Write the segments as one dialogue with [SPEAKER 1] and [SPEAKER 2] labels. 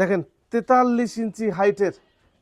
[SPEAKER 1] দেখেন তেতাল্লিশ ইঞ্চি হাইটের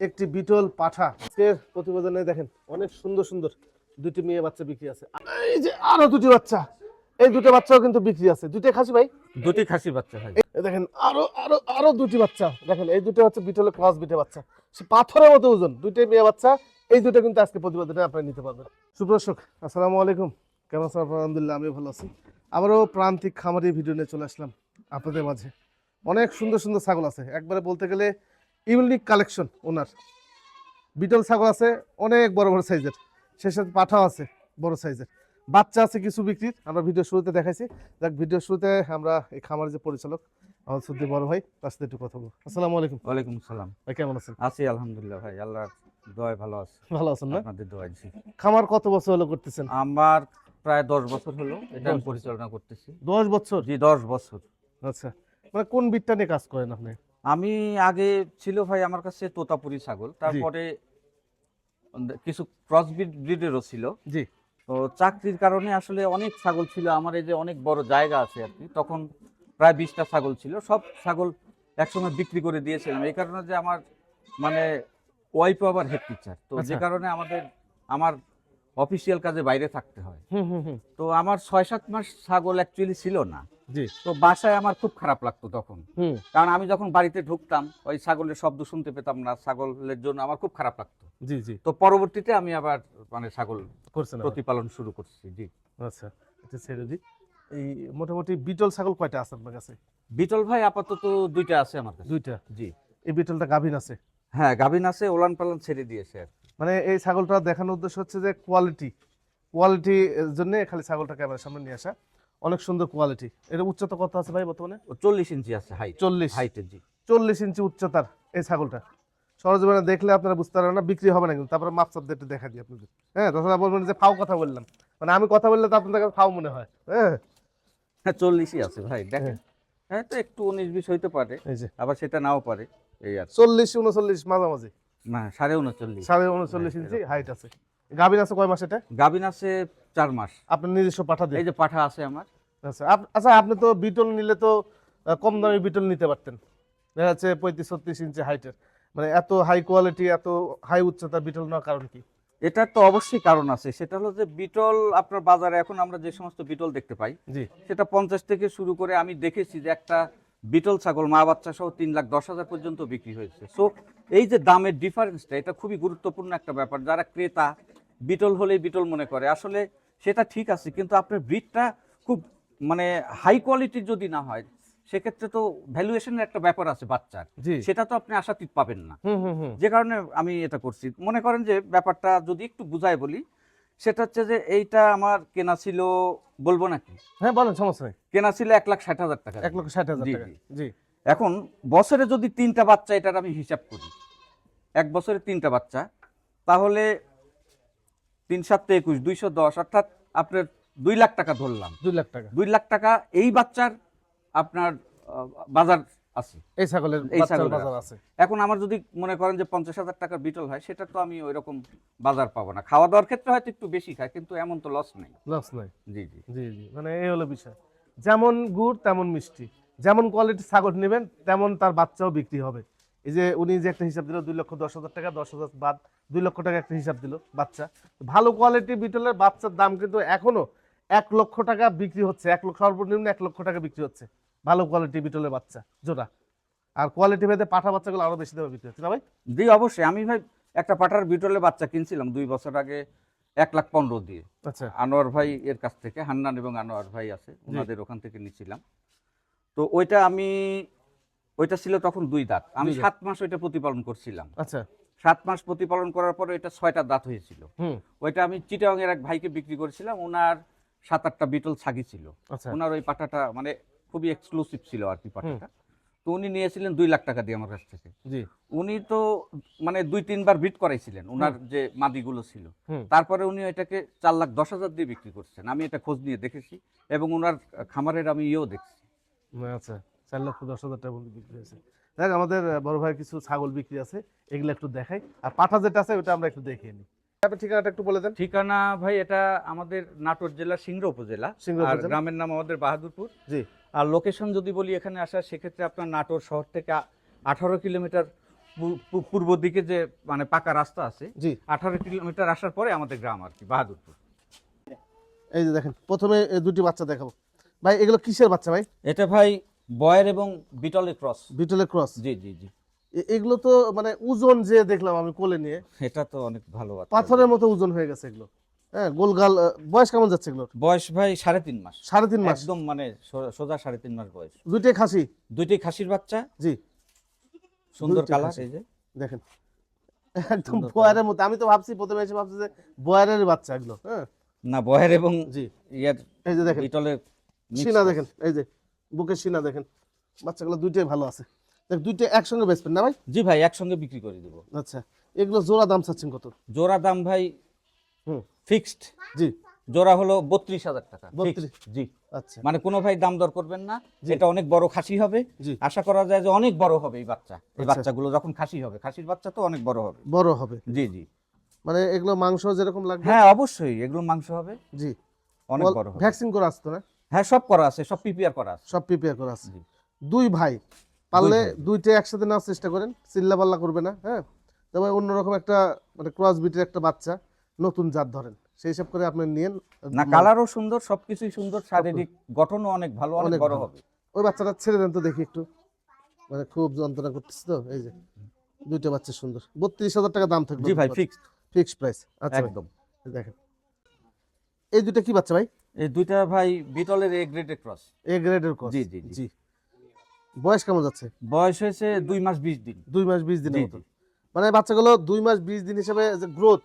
[SPEAKER 1] একটি বিটল পাঠা। আজকের প্রতিবেদনে দেখেন অনেক সুন্দর সুন্দর দুটি মেয়ে বাচ্চা বিক্রি আছে। এই যে আরও দুটি বাচ্চা। এই দুটো বাচ্চাও কিন্তু বিক্রি আছে। দুটোই খাসি ভাই?
[SPEAKER 2] দুটি খাসি বাচ্চা ভাই।
[SPEAKER 1] দেখেন আরও আরও আরও দুটি বাচ্চা। দেখেন এই দুটো হচ্ছে বিটলের ক্রস বিটে বাচ্চা। সে পাথরের মতো ওজন। দুইটাই মেয়ে বাচ্চা। এই দুটো কিন্তু আজকে প্রতিবেদনে আপনারা নিতে পারবেন। সুপ্রদর্শক আসসালামু আলাইকুম। কেমন আছেন আলহামদুলিল্লাহ আমি ভালো আছি। আবারও প্রান্তিক খামারি ভিডিও নিয়ে চলে আসলাম আপনাদের মাঝে। অনেক সুন্দর সুন্দর ছাগল আছে। একবারে বলতে গেলে ইউনিক কালেকশন ওনার। বিটল ছাগল আছে অনেক বড় বড় সাইজের সে সাথে পাঠাও আছে বড় সাইজের বাচ্চা আছে কিছু বিক্রির আমরা ভিডিও শুরুতে দেখাইছি। দেখ ভিডিও শুরুতে আমরা এই খামারের যে পরিচালক আমার সুদ্দি বড় ভাই তার সাথে একটু কথা বলব। আসসালামু আলাইকুম।
[SPEAKER 2] ওয়ালাইকুম সালাম
[SPEAKER 1] ভাই কেমন আছেন?
[SPEAKER 2] আছি আলহামদুলিল্লাহ ভাই আল্লাহর দোয়ায় ভালো আছে।
[SPEAKER 1] ভালো আছেন না?
[SPEAKER 2] আপনাদের দোয়াই জি
[SPEAKER 1] খামার কত বছর হলো করতেছেন?
[SPEAKER 2] আমার প্রায় দশ বছর হলো এটা আমি পরিচালনা করতেছি।
[SPEAKER 1] দশ বছর?
[SPEAKER 2] জি দশ বছর।
[SPEAKER 1] আচ্ছা। মানে কোন বিটটা নিয়ে কাজ করেন আপনি?
[SPEAKER 2] আমি আগে ছিল ভাই আমার কাছে তোতাপুরি ছাগল তারপরে কিছু ক্রস ব্রিডেরও ছিল।
[SPEAKER 1] জি।
[SPEAKER 2] তো চাকরির কারণে আসলে অনেক ছাগল ছিল আমার এই যে অনেক বড় জায়গা আছে আর কি তখন প্রায় বিশটা ছাগল ছিল সব ছাগল একসময় বিক্রি করে দিয়েছিলাম এই কারণে যে আমার মানে ওয়াইফও আবার হেড টিচার তো যে
[SPEAKER 1] আচ্ছা।
[SPEAKER 2] কারণে আমাদের আমার অফিসিয়াল কাজে বাইরে থাকতে হয়। তো আমার ছয় সাত মাস ছাগল অ্যাকচুয়ালি ছিল না। তো বাসায় আমার খুব খারাপ লাগতো তখন। কারণ আমি যখন বাড়িতে ঢুকতাম ওই ছাগলের শব্দ শুনতে পেতাম না ছাগলের জন্য আমার খুব খারাপ লাগতো।
[SPEAKER 1] জি জি।
[SPEAKER 2] তো পরবর্তীতে আমি আবার মানে ছাগল প্রতিপালন শুরু করছি জি।
[SPEAKER 1] আচ্ছা এটা ছেড়ে দিই। এই মোটামুটি বিটল ছাগল কয়টা আছে আপনার কাছে?
[SPEAKER 2] বিটল ভাই আপাতত দুইটা আছে আমার কাছে।
[SPEAKER 1] দুইটা?
[SPEAKER 2] জি।
[SPEAKER 1] এই বিটলটা গাভিন আছে?
[SPEAKER 2] হ্যাঁ গাভিন আছে ওলান পালান ছেড়ে দিয়েছে আর
[SPEAKER 1] মানে এই ছাগলটা দেখানোর উদ্দেশ্য হচ্ছে যে কোয়ালিটি কোয়ালিটির জন্য খালি ছাগলটাকে ক্যামেরার সামনে নিয়ে আসা। অনেক সুন্দর কোয়ালিটি এটা উচ্চতা কত আছে ভাই বর্তমানে?
[SPEAKER 2] চল্লিশ ইঞ্চি আছে হাইট
[SPEAKER 1] চল্লিশ।
[SPEAKER 2] হাইটের জি।
[SPEAKER 1] চল্লিশ ইঞ্চি উচ্চতার এই ছাগলটা। সরজমিনে দেখলে আপনারা বুঝতে পারবেন না বিক্রি হবে না কিন্তু। তারপরে দিয়ে একটু দেখা দিই আপনাদের। হ্যাঁ তাছাড়া বলবেন যে ফাও কথা বললাম। মানে আমি কথা বললে তো আপনাদের কাছে ফাও মনে হয়। হ্যাঁ।
[SPEAKER 2] হ্যাঁ চল্লিশই আছে ভাই দেখেন। হ্যাঁ তো একটু উনিশ বিশ হইতে পারে। আবার সেটা নাও পারে। এই আর
[SPEAKER 1] চল্লিশ উনচল্লিশ মাঝামাঝি।
[SPEAKER 2] না সাড়ে উনচল্লিশ।
[SPEAKER 1] সাড়ে উনচল্লিশ ইঞ্চি হাইট আছে। গাভিন আছে কয় মাস এটা?
[SPEAKER 2] গাভিন আছে চার মাস।
[SPEAKER 1] আপনার নিজস্ব পাঠা দিয়ে।
[SPEAKER 2] এই যে পাঠা আছে আমার।
[SPEAKER 1] আচ্ছা আচ্ছা আপনি তো বিটল নিলে তো কম দামি বিটল নিতে পারতেন। দেখা যাচ্ছে পঁয়ত্রিশ ছত্রিশ ইঞ্চি হাইটের মানে এত হাই কোয়ালিটি এত হাই উচ্চতা বিটল নেওয়ার কারণ কি?
[SPEAKER 2] এটার তো অবশ্যই কারণ আছে। সেটা হলো যে বিটল আপনার বাজারে এখন আমরা যে সমস্ত বিটল দেখতে পাই সেটা পঞ্চাশ থেকে শুরু করে আমি দেখেছি যে একটা বিটল ছাগল মা বাচ্চা সহ তিন লাখ দশ হাজার পর্যন্ত বিক্রি হয়েছে। সো এই যে দামের ডিফারেন্সটা এটা খুবই গুরুত্বপূর্ণ একটা ব্যাপার। যারা ক্রেতা বিটল হলেই বিটল মনে করে। আসলে সেটা ঠিক আছে কিন্তু আপনার ব্রিডটা খুব মানে হাই কোয়ালিটির যদি না হয় সেক্ষেত্রে তো ভ্যালুয়েশনের একটা ব্যাপার আছে বাচ্চার।
[SPEAKER 1] জি।
[SPEAKER 2] সেটা তো আপনি আশাতীত পাবেন না। যে কারণে আমি এটা করছি। মনে করেন যে ব্যাপারটা যদি একটু বুঝাই বলি সেটা হচ্ছে যে এইটা আমার কেনা ছিল বলব নাকি?
[SPEAKER 1] হ্যাঁ বলেন সমস্যা নেই।
[SPEAKER 2] কেনা ছিল এক লাখ ষাট হাজার টাকা।
[SPEAKER 1] এক লাখ ষাট হাজার টাকা।
[SPEAKER 2] জি।
[SPEAKER 1] জি।
[SPEAKER 2] এখন বছরে যদি তিনটা বাচ্চা এটার আমি হিসাব করি। এক বছরে তিনটা বাচ্চা তাহলে তিন সাতটা একুশ দুইশো দশ অর্থাৎ আপনার দুই লাখ টাকা ধরলাম।
[SPEAKER 1] দুই লাখ টাকা।
[SPEAKER 2] দুই লাখ টাকা এই বাচ্চার আপনার বাজার আছে।
[SPEAKER 1] এই ছাগলের
[SPEAKER 2] এই ছাগলের
[SPEAKER 1] বাজার আছে।
[SPEAKER 2] এখন আমার যদি মনে করেন যে পঞ্চাশ হাজার টাকার বিটল হয় সেটা তো আমি ওই রকম বাজার পাবো না। খাওয়া দাওয়ার ক্ষেত্রে হয়তো একটু বেশি খায় কিন্তু এমন তো লস নেই।
[SPEAKER 1] লস নাই।
[SPEAKER 2] জি জি।
[SPEAKER 1] জি জি। মানে এই হলো বিষয়। যেমন গুড় তেমন মিষ্টি। যেমন কোয়ালিটির ছাগল নেবেন তেমন তার বাচ্চাও বিক্রি হবে। এই যে উনি যে একটা হিসাব দিল দুই লক্ষ দশ হাজার টাকা দশ হাজার বাদ দুই লক্ষ টাকা একটা হিসাব দিল বাচ্চা। ভালো কোয়ালিটি বিটলের বাচ্চার দাম কিন্তু এখনও এক লক্ষ টাকা বিক্রি হচ্ছে এক লক্ষ সর্বনিম্ন এক লক্ষ টাকা বিক্রি হচ্ছে। ভালো কোয়ালিটি বিটলের বাচ্চা জোড়া। আর কোয়ালিটি ভেদে পাঠা বাচ্চাগুলো আরও বেশি দামে বিক্রি হচ্ছে না ভাই?
[SPEAKER 2] জি অবশ্যই। আমি ভাই একটা পাটার বিটলের বাচ্চা কিনছিলাম দুই বছর আগে এক লাখ পনেরো দিয়ে।
[SPEAKER 1] আচ্ছা।
[SPEAKER 2] আনোয়ার ভাই এর কাছ থেকে হান্নান এবং আনোয়ার ভাই আছে ওনাদের ওখান থেকে নিছিলাম। তো ওইটা আমি ওইটা ছিল তখন দুই দাঁত। আমি সাত মাস ওইটা প্রতিপালন করছিলাম।
[SPEAKER 1] আচ্ছা।
[SPEAKER 2] সাত মাস প্রতিপালন করার পরে এটা ছয়টা দাঁত হয়েছিল। ওইটা আমি চিটাং এর এক ভাইকে বিক্রি করেছিলাম। ওনার সাত আটটা বিটল ছাগি ছিল।
[SPEAKER 1] আচ্ছা।
[SPEAKER 2] ওনার ওই পাটাটা মানে খুবই এক্সক্লুসিভ ছিল আর কি পাটাটা তো উনি নিয়েছিলেন দুই লাখ টাকা দিয়ে আমার কাছ থেকে। উনি তো মানে দুই তিনবার বিট করাইছিলেন ওনার যে মাদিগুলো ছিল। তারপরে উনি এটাকে চার লাখ দশ হাজার দিয়ে বিক্রি করছেন। আমি এটা খোঁজ নিয়ে দেখেছি এবং ওনার খামারের আমি ইয়েও দেখছি।
[SPEAKER 1] আচ্ছা চার লক্ষ দশ হাজার টাকা বিক্রি হয়েছে। দেখ আমাদের বড় ভাই কিছু ছাগল বিক্রি আছে এগুলো একটু দেখাই। আর পাঠা যেটা আছে ওটা আমরা একটু দেখিয়ে নিই। আপনার ঠিকানাটা একটু বলে দেন।
[SPEAKER 2] ঠিকানা ভাই এটা আমাদের নাটোর জেলার সিংড়া উপজেলা। আর গ্রামের নাম আমাদের বাহাদুরপুর।
[SPEAKER 1] জি।
[SPEAKER 2] আর লোকেশন যদি বলি এখানে আসা সেক্ষেত্রে আপনার নাটোর শহর থেকে আঠারো কিলোমিটার পূর্ব দিকে যে মানে পাকা রাস্তা আছে
[SPEAKER 1] জি।
[SPEAKER 2] আঠারো কিলোমিটার আসার পরে আমাদের গ্রাম আর কি বাহাদুরপুর।
[SPEAKER 1] এই যে দেখেন প্রথমে এই দুটি বাচ্চা দেখাবো। ভাই এগুলো কিসের বাচ্চা ভাই?
[SPEAKER 2] এটা ভাই বয়ের এবং বিটলের ক্রস।
[SPEAKER 1] বিটলের ক্রস।
[SPEAKER 2] জি জি জি।
[SPEAKER 1] এগুলো তো মানে ওজন যে দেখলাম আমি কোলে নিয়ে
[SPEAKER 2] এটা তো অনেক ভালো
[SPEAKER 1] পাথরের মতো ওজন হয়ে গেছে এগুলো। হ্যাঁ গোলগাল বয়স কেমন যাচ্ছে এগুলোর?
[SPEAKER 2] বয়স ভাই সাড়ে তিন মাস।
[SPEAKER 1] সাড়ে তিন মাস?
[SPEAKER 2] একদম মানে সোজা সাড়ে তিন মাস বয়স।
[SPEAKER 1] দুইটাই খাসি?
[SPEAKER 2] দুইটি খাসির বাচ্চা।
[SPEAKER 1] জি।
[SPEAKER 2] সুন্দর কালার এই যে।
[SPEAKER 1] দেখেন। একদম বয়ারের মতো। আমি তো ভাবছি প্রথমে এসে ভাবছি যে বয়ারের বাচ্চা এগুলো হ্যাঁ।
[SPEAKER 2] না বয়ের এবং
[SPEAKER 1] জি।
[SPEAKER 2] ইয়ার
[SPEAKER 1] এই যে দেখেন।
[SPEAKER 2] Mix
[SPEAKER 1] সিনা দেখেন এই যে বুকের সিনা দেখেন। বাচ্চাগুলো দুইটাই ভালো আছে। দেখ দুইটাই একসঙ্গে বেচবেন না ভাই?
[SPEAKER 2] জি ভাই একসঙ্গে বিক্রি করে দেবো।
[SPEAKER 1] আচ্ছা এগুলো জোড়া দাম চাচ্ছেন কত?
[SPEAKER 2] জোড়া দাম ভাই
[SPEAKER 1] হুম।
[SPEAKER 2] ফিক্সড।
[SPEAKER 1] জি।
[SPEAKER 2] জোড়া হলো বত্রিশ হাজার টাকা
[SPEAKER 1] 32
[SPEAKER 2] জি।
[SPEAKER 1] আচ্ছা।
[SPEAKER 2] মানে কোনো ভাই দাম দর করবেন না এটা অনেক বড় খাসি হবে। আশা করা যায় যে অনেক বড় হবে এই বাচ্চা। এই
[SPEAKER 1] আচ্ছা।
[SPEAKER 2] বাচ্চাগুলো যখন খাসি হবে খাসির বাচ্চা তো অনেক বড় হবে।
[SPEAKER 1] বড় হবে।
[SPEAKER 2] জি জি।
[SPEAKER 1] মানে এগুলো মাংস যেরকম লাগবে?
[SPEAKER 2] হ্যাঁ অবশ্যই এগুলো মাংস হবে।
[SPEAKER 1] জি।
[SPEAKER 2] অনেক বড়
[SPEAKER 1] ভ্যাকসিন করে আসতো না?
[SPEAKER 2] হ্যাঁ সব করা আছে সব পিপিআর করা আছে।
[SPEAKER 1] সব প্রিপেয়ার করে আছে। দুই ভাই পারলে দুইটা একসাথে নেওয়ার চেষ্টা করেন চিল্লা পাল্লা করবে না হ্যাঁ? তবে অন্যরকম একটা মানে ক্রস বিটের একটা বাচ্চা নতুন জাত ধরেন সেই হিসাব করে আপনি নিয়েন
[SPEAKER 2] না কালারও সুন্দর সবকিছুই সুন্দর শারীরিক গঠনও অনেক ভালো অনেক বড় হবে।
[SPEAKER 1] ওই বাচ্চাটা ছেড়ে দেন তো দেখি একটু। মানে খুব যন্ত্রণা করতেছে তো এই যে। দুইটা বাচ্চা সুন্দর। বত্রিশ হাজার টাকা দাম থাকবে
[SPEAKER 2] জি ভাই ফিক্সড
[SPEAKER 1] ফিক্সড প্রাইস আচ্ছা
[SPEAKER 2] একদম।
[SPEAKER 1] দেখেন। এই দুইটা কি বাচ্চা ভাই?
[SPEAKER 2] এই দুইটা ভাই বিটলের এ গ্রেডের ক্রস
[SPEAKER 1] এ গ্রেডের ক্রস
[SPEAKER 2] জি, জি, জি।
[SPEAKER 1] বয়স কেমন যাচ্ছে?
[SPEAKER 2] বয়স হয়েছে দুই মাস বিশ দিন।
[SPEAKER 1] দুই মাস বিশ দিনের মতো। মানে বাচ্চাগুলো দুই মাস বিশ দিন হিসেবে যে গ্রোথ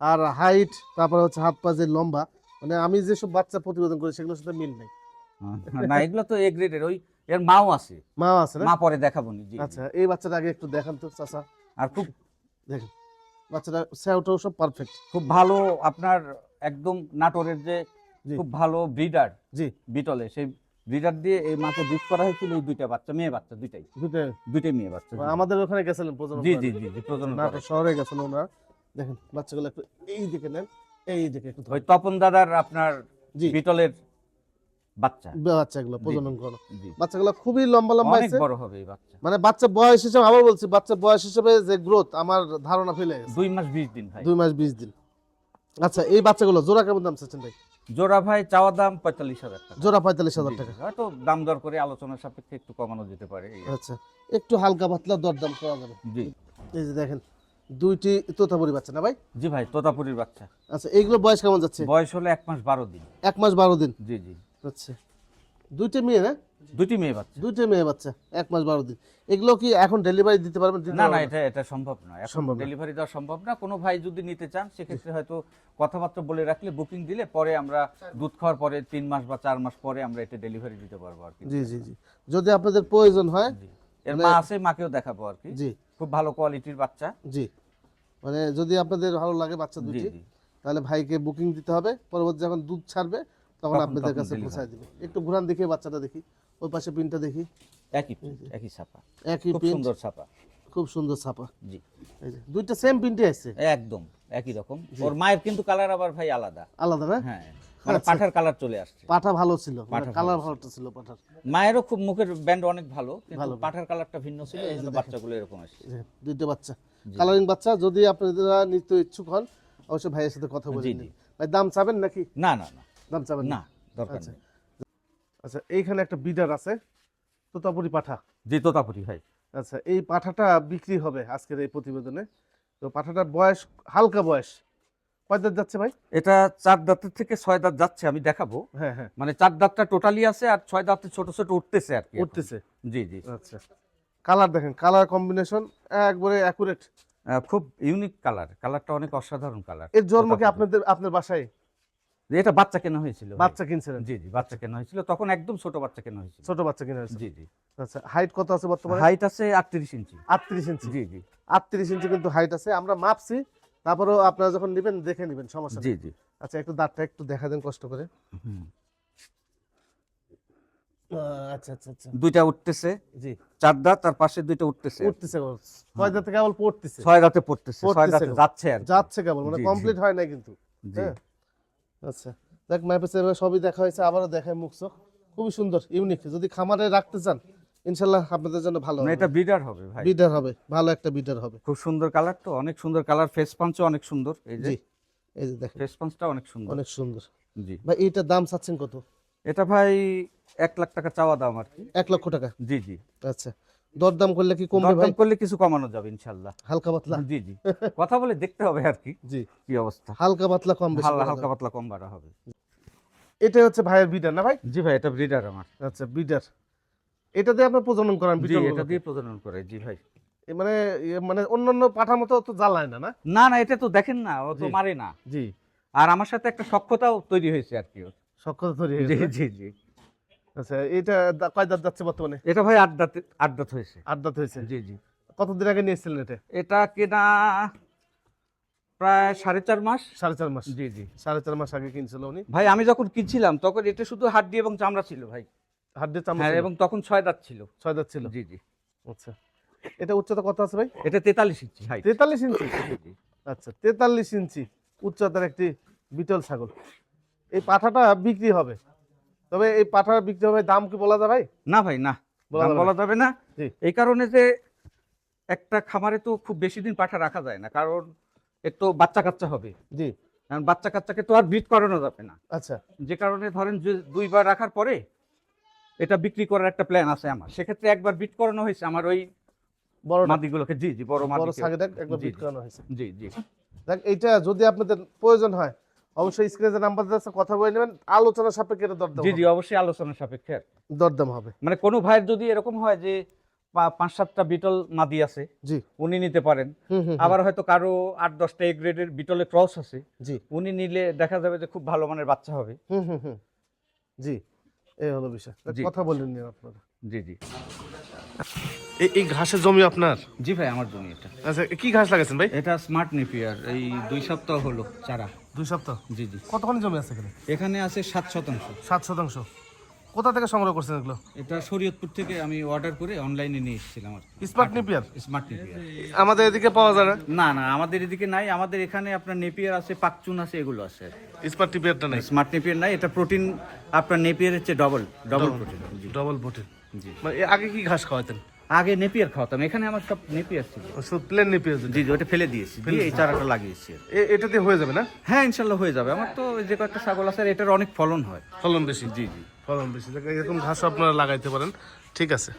[SPEAKER 1] আর হাইট তারপরে হচ্ছে হাত পা যে লম্বা মানে আমি যেসব বাচ্চা প্রতিবেদন করি সেগুলোর সাথে মিল নেই।
[SPEAKER 2] না এগুলো তো এ গ্রেডের ওই এর মাও আছে।
[SPEAKER 1] মা আছে না?
[SPEAKER 2] মা পরে দেখাবো জি
[SPEAKER 1] আচ্ছা এই বাচ্চাটা আগে একটু দেখান তো চাচা।
[SPEAKER 2] আর খুব
[SPEAKER 1] দেখেন বাচ্চাটা স্যাওটাও সব পারফেক্ট
[SPEAKER 2] খুব ভালো আপনার একদম নাটোরের যে খুব ভালো ব্রিডার
[SPEAKER 1] জি।
[SPEAKER 2] বিটলে সেই ব্রিডার দিয়ে এই মাকে করা হয়েছিল এই দুইটা বাচ্চা মেয়ে বাচ্চা দুইটাই।
[SPEAKER 1] দুটো
[SPEAKER 2] দুইটাই মেয়ে বাচ্চা।
[SPEAKER 1] আমাদের ওখানে গেছিলেন প্রজনন
[SPEAKER 2] জি জি জি প্রজনন
[SPEAKER 1] শহরে গেছেন ওনারা। দেখেন বাচ্চাগুলো একটু এই দিকে নেন এই দিকে একটু
[SPEAKER 2] ওই তপন দাদার আপনার বিটলের বাচ্চা।
[SPEAKER 1] বাচ্চাগুলো প্রজনন করো। বাচ্চাগুলো খুবই লম্বা লম্বা
[SPEAKER 2] অনেক বড় হবে এই বাচ্চা।
[SPEAKER 1] মানে বাচ্চা বয়স হিসেবে আবার বলছি বাচ্চা বয়স হিসেবে যে গ্রোথ আমার ধারণা ফেলে
[SPEAKER 2] দুই মাস বিশ দিন ভাই।
[SPEAKER 1] দুই মাস বিশ দিন। আচ্ছা এই বাচ্চাগুলো জোড়া কেমন দাম চাচ্ছেন ভাই?
[SPEAKER 2] জোড়া ভাই চাওয়া দাম পঁয়তাল্লিশ হাজার টাকা।
[SPEAKER 1] জোড়া পঁয়তাল্লিশ হাজার টাকা।
[SPEAKER 2] হয়তো দাম দর করে আলোচনার সাপেক্ষে একটু কমানো যেতে পারে।
[SPEAKER 1] আচ্ছা একটু হালকা পাতলা দরদাম করা যাবে।
[SPEAKER 2] জি।
[SPEAKER 1] এই যে দেখেন দুইটি তোতাপুরি বাচ্চা না ভাই?
[SPEAKER 2] জি ভাই তোতাপুরির বাচ্চা।
[SPEAKER 1] আচ্ছা এইগুলো বয়স কেমন যাচ্ছে?
[SPEAKER 2] বয়স হলো এক মাস বারো দিন।
[SPEAKER 1] এক মাস বারো দিন?
[SPEAKER 2] জি জি।
[SPEAKER 1] আচ্ছা দুইটা মেয়ে না?
[SPEAKER 2] দুটি মেয়ে বাচ্চা।
[SPEAKER 1] দুইটা মেয়ে বাচ্চা এক মাস বারো দিন। এগুলো কি এখন ডেলিভারি দিতে পারবেন?
[SPEAKER 2] না না এটা এটা সম্ভব না এখন
[SPEAKER 1] সম্ভব
[SPEAKER 2] ডেলিভারি দেওয়া সম্ভব না। কোনো ভাই যদি নিতে চান সেক্ষেত্রে হয়তো কথাবার্তা বলে রাখলে বুকিং দিলে পরে আমরা দুধ খাওয়ার পরে তিন মাস বা চার মাস পরে আমরা এটা ডেলিভারি দিতে পারব আর কি।
[SPEAKER 1] জি জি জি। যদি আপনাদের প্রয়োজন হয়
[SPEAKER 2] এর মা আছে মাকেও দেখাবো আর কি।
[SPEAKER 1] জি।
[SPEAKER 2] খুব ভালো কোয়ালিটির বাচ্চা।
[SPEAKER 1] জি। মানে যদি আপনাদের ভালো লাগে বাচ্চা দুটি তাহলে ভাইকে বুকিং দিতে হবে। পরবর্তী যখন দুধ ছাড়বে তখন আপনাদের কাছে। পৌঁছায় দিবে। একটু ঘুরান দেখে বাচ্চাটা দেখি। ওই পাশে পিনটা দেখি।
[SPEAKER 2] একই print, একই ছাপা।
[SPEAKER 1] একই
[SPEAKER 2] খুব সুন্দর ছাপা।
[SPEAKER 1] খুব সুন্দর ছাপা।
[SPEAKER 2] জি।
[SPEAKER 1] এই যে দুইটা সেম পিনটি আসছে।
[SPEAKER 2] একদম একই রকম। ওর মায়ের কিন্তু কালার আবার ভাই আলাদা।
[SPEAKER 1] আলাদা না?
[SPEAKER 2] হ্যাঁ মানে
[SPEAKER 1] আচ্ছা।
[SPEAKER 2] পাঠার কালার চলে আসছে।
[SPEAKER 1] পাঠা ভালো ছিল
[SPEAKER 2] পাঠা
[SPEAKER 1] কালার
[SPEAKER 2] ভালো
[SPEAKER 1] ভালোটা ছিল পাঠার।
[SPEAKER 2] মায়েরও খুব মুখের ব্যান্ড অনেক ভালো কিন্তু। পাঠার কালারটা ভিন্ন ছিল এই জন্য বাচ্চাগুলো এরকম আসছে।
[SPEAKER 1] এই যে দুইটা বাচ্চা। কালারিং বাচ্চা যদি আপনারা নিতে ইচ্ছুক হন অবশ্যই ভাইয়ের সাথে কথা বলে
[SPEAKER 2] জি,
[SPEAKER 1] নিন। ভাই দাম চাবেন নাকি?
[SPEAKER 2] না না না।
[SPEAKER 1] দাম চাবেন
[SPEAKER 2] না দরকার
[SPEAKER 1] আচ্ছা।
[SPEAKER 2] নেই।
[SPEAKER 1] আচ্ছা এইখানে একটা বিডার আছে তোতাপুরি পাঠা।
[SPEAKER 2] জি তোতাপুরি ভাই।
[SPEAKER 1] আচ্ছা এই পাঠাটা বিক্রি হবে আজকের এই প্রতিবেদনে। তো পাঠাটার বয়স হালকা বয়স। কয় দাঁত যাচ্ছে ভাই?
[SPEAKER 2] এটা চার দাঁতের থেকে ছয় দাঁত যাচ্ছে আমি দেখাবো।
[SPEAKER 1] হ্যাঁ হ্যাঁ।
[SPEAKER 2] মানে চার দাঁতটা টোটালি আছে আর ছয় দাঁতে ছোট ছোট উঠতেছে আর কি
[SPEAKER 1] উঠতেছে?
[SPEAKER 2] জি জি।
[SPEAKER 1] আচ্ছা। কালার দেখেন কালার কম্বিনেশন একবারে অ্যাকুরেট।
[SPEAKER 2] খুব ইউনিক কালার কালারটা অনেক অসাধারণ কালার।
[SPEAKER 1] এর জন্ম কি আপনাদের আপনার বাসায়?
[SPEAKER 2] এটা বাচ্চা কেনা হয়েছিল
[SPEAKER 1] বাচ্চা কিনছিলেন?
[SPEAKER 2] জি জি বাচ্চা কেনা হয়েছিল। তখন একদম ছোট বাচ্চা কেনা হয়েছিল।
[SPEAKER 1] ছোট বাচ্চা কিনে হয়েছে
[SPEAKER 2] জি জি।
[SPEAKER 1] আচ্ছা হাইট কত আছে বর্তমানে?
[SPEAKER 2] হাইট আছে আটত্রিশ ইঞ্চি।
[SPEAKER 1] আটত্রিশ ইঞ্চি?
[SPEAKER 2] জি জি।
[SPEAKER 1] আটত্রিশ ইঞ্চি কিন্তু হাইট আছে। আমরা মাপছি তারপরেও আপনারা যখন নেবেন দেখে নেবেন সমস্যা
[SPEAKER 2] জি জি।
[SPEAKER 1] আচ্ছা একটু দাঁতটা একটু দেখা দেন কষ্ট করে। আচ্ছা আচ্ছা আচ্ছা।
[SPEAKER 2] দুইটা উঠতেছে।
[SPEAKER 1] জি।
[SPEAKER 2] চার দাঁত আর পাশে দুইটা উঠতেছে।
[SPEAKER 1] উঠতেছে ছয় দাঁতে কেবল পড়তেছে।
[SPEAKER 2] ছয় দাঁতে পড়তেছে ছয় দাঁতে যাচ্ছে আর
[SPEAKER 1] যাচ্ছে কেবল মানে। কমপ্লিট হয় নাই কিন্তু।
[SPEAKER 2] জি।
[SPEAKER 1] হ্যাঁ? আচ্ছা দেখ ম্যাপে সবই দেখা হয়েছে আবারও দেখায় মুখ চোখ। খুবই সুন্দর ইউনিক যদি খামারে রাখতে চান ইনশাল্লাহ আপনাদের জন্য ভালো
[SPEAKER 2] এটা ব্রিডার হবে ভাই।
[SPEAKER 1] বিডার হবে ভালো একটা বিডার হবে।
[SPEAKER 2] খুব সুন্দর কালার তো অনেক সুন্দর কালার ফেস পাঞ্চও অনেক সুন্দর এই যে।
[SPEAKER 1] এই যে দেখেন।
[SPEAKER 2] ফেস পাঞ্চটা অনেক সুন্দর।
[SPEAKER 1] অনেক সুন্দর।
[SPEAKER 2] জি।
[SPEAKER 1] ভাই এইটার দাম চাচ্ছেন কত?
[SPEAKER 2] এটা ভাই এক লাখ টাকা চাওয়া দাম আর কি।
[SPEAKER 1] এক লক্ষ টাকা?
[SPEAKER 2] জি জি।
[SPEAKER 1] আচ্ছা। দরদাম করলে কি কমবে
[SPEAKER 2] দরদাম
[SPEAKER 1] ভাই?
[SPEAKER 2] করলে কিছু কমানো যাবে ইনশাল্লাহ
[SPEAKER 1] হালকা পাতলা।
[SPEAKER 2] জি জি। কথা বলে দেখতে হবে আর কি
[SPEAKER 1] জি।
[SPEAKER 2] কি অবস্থা।
[SPEAKER 1] হালকা পাতলা কম বেশি
[SPEAKER 2] হালকা পাতলা কম বাড়া হবে।
[SPEAKER 1] এটাই হচ্ছে ভাইয়ের বিডার না ভাই?
[SPEAKER 2] জি ভাই এটা ব্রিডার আমার।
[SPEAKER 1] আচ্ছা বিডার এটা দিয়ে আপনি প্রজনন করান
[SPEAKER 2] জি এটা দিয়ে প্রজনন করে জি ভাই।
[SPEAKER 1] মানে মানে অন্যান্য পাঠার মতো তো জ্বালায় না না?
[SPEAKER 2] না না এটা তো দেখেন না ও তো
[SPEAKER 1] জি।
[SPEAKER 2] মারে না।
[SPEAKER 1] জি।
[SPEAKER 2] আর আমার সাথে একটা সক্ষতাও তৈরি হয়েছে আর কি।
[SPEAKER 1] সক্ষতা তৈরি হয়ে
[SPEAKER 2] জি জি জি।
[SPEAKER 1] আচ্ছা এটা কয় দাঁত যাচ্ছে বর্তমানে?
[SPEAKER 2] এটা ভাই আড্ডাতে আড্ডাত হয়েছে।
[SPEAKER 1] আট দাঁত হয়েছে?
[SPEAKER 2] জি জি।
[SPEAKER 1] কতদিন আগে নিয়েছিলেন এটা?
[SPEAKER 2] এটা কেনা প্রায় সাড়ে চার মাস।
[SPEAKER 1] সাড়ে চার মাস।
[SPEAKER 2] জি জি।
[SPEAKER 1] সাড়ে চার মাস আগে কিনছিল উনি?
[SPEAKER 2] ভাই আমি যখন কিনছিলাম তখন এটা শুধু হাড্ডি এবং চামড়া ছিল ভাই।
[SPEAKER 1] হাড্ডি চামচ
[SPEAKER 2] হ্যাঁ এবং তখন ছয় দাঁত ছিল।
[SPEAKER 1] ছয় দাঁত ছিল?
[SPEAKER 2] জি জি।
[SPEAKER 1] আচ্ছা। এটা উচ্চতা কত আছে ভাই?
[SPEAKER 2] এটা তেতাল্লিশ ইঞ্চি হাই
[SPEAKER 1] তেতাল্লিশ ইঞ্চি? আচ্ছা তেতাল্লিশ ইঞ্চি উচ্চতার একটি বিটল ছাগল। এই পাঠাটা বিক্রি হবে? তবে এই পাঠা বিক্রি হবে দাম কি বলা ভাই?
[SPEAKER 2] না ভাই না।
[SPEAKER 1] বলা যাবে না।
[SPEAKER 2] যাবে। এই কারণে যে একটা খামারে তো খুব বেশি দিন পাঠা রাখা যায় না কারণ এর তো বাচ্চা কাচ্চা হবে।
[SPEAKER 1] জি।
[SPEAKER 2] কারণ বাচ্চা কাচ্চাকে তো আর ব্রিড করানো যাবে না।
[SPEAKER 1] আচ্ছা।
[SPEAKER 2] যে কারণে ধরেন যে দুইবার রাখার পরে এটা বিক্রি করার একটা প্ল্যান আছে আমার। সেক্ষেত্রে একবার বিট করানো হয়েছে আমার ওই
[SPEAKER 1] বড়
[SPEAKER 2] মাদিগুলোকে। জি জি বড় মাদি
[SPEAKER 1] একবার বিট করানো হয়েছে।
[SPEAKER 2] জি জি।
[SPEAKER 1] দেখ এইটা যদি আপনাদের প্রয়োজন হয় অবশ্যই স্ক্রিনে নাম্বার দিচ্ছে কথা বলে নেবেন। আলোচনা সাপেক্ষে এটা দরদাম
[SPEAKER 2] জি জি অবশ্যই আলোচনা সাপেক্ষে।
[SPEAKER 1] দরদাম হবে।
[SPEAKER 2] মানে কোনো ভাইয়ের যদি এরকম হয় যে পাঁচ সাতটা বিটল মাদি আছে
[SPEAKER 1] জি।
[SPEAKER 2] উনি নিতে পারেন। আবার হয়তো কারও আট দশটা এ গ্রেডের বিটলে ক্রস আছে
[SPEAKER 1] জি।
[SPEAKER 2] উনি নিলে দেখা যাবে যে খুব ভালো মানের বাচ্চা হবে।
[SPEAKER 1] জি এই হলো বিষয়। কথা বলেন আপনারা।
[SPEAKER 2] জি জি।
[SPEAKER 1] এই এই ঘাসের জমি আপনার?
[SPEAKER 2] জি ভাই আমার জমি এটা।
[SPEAKER 1] আচ্ছা কি ঘাস লাগাইছেন ভাই?
[SPEAKER 2] এটা স্মার্ট নেপিয়ার এই দুই সপ্তাহ হলো চারা।
[SPEAKER 1] দুই সপ্তাহ?
[SPEAKER 2] জি জি।
[SPEAKER 1] কতখানি জমি আছে এখানে?
[SPEAKER 2] এখানে আছে সাত শতাংশ।
[SPEAKER 1] সাত শতাংশ। কোথা থেকে সংগ্রহ করছেন এগুলো?
[SPEAKER 2] এটা শরীয়তপুর থেকে আমি অর্ডার করে অনলাইনে নিয়ে এসেছিলাম আর
[SPEAKER 1] স্মার্ট নেপিয়ার
[SPEAKER 2] স্মার্ট নেপিয়ার
[SPEAKER 1] আমাদের এদিকে পাওয়া যায় না?
[SPEAKER 2] না না আমাদের এদিকে নাই। আমাদের এখানে আপনার নেপিয়ার আছে পাকচুন আছে এগুলো আছে
[SPEAKER 1] স্মার্ট নেপিয়ারটা নাই?
[SPEAKER 2] স্মার্ট নেপিয়ার নাই এটা প্রোটিন আপনার নেপিয়ারের চেয়ে ডবল ডবল প্রোটিন জি।
[SPEAKER 1] ডবল প্রোটিন
[SPEAKER 2] জি।
[SPEAKER 1] মানে এর আগে কি ঘাস খাওয়াতেন?
[SPEAKER 2] আগে নেপিয়ার খাওয়াতাম এখানে আমার সব নেপিয়ার ছিল।
[SPEAKER 1] শুধু প্লেন নেপিয়ার
[SPEAKER 2] জি জি ওটা ফেলে দিয়েছি দিয়ে এই চারাটা লাগিয়েছি।
[SPEAKER 1] এটা দিয়ে হয়ে যাবে না?
[SPEAKER 2] হ্যাঁ ইনশাল্লাহ হয়ে যাবে। আমার তো যে কয়েকটা ছাগল আছে এটার অনেক ফলন হয়।
[SPEAKER 1] ফলন বেশি?
[SPEAKER 2] জি জি।
[SPEAKER 1] ফলন বেশি। এরকম ঘাস আপনারা লাগাইতে পারেন। ঠিক আছে।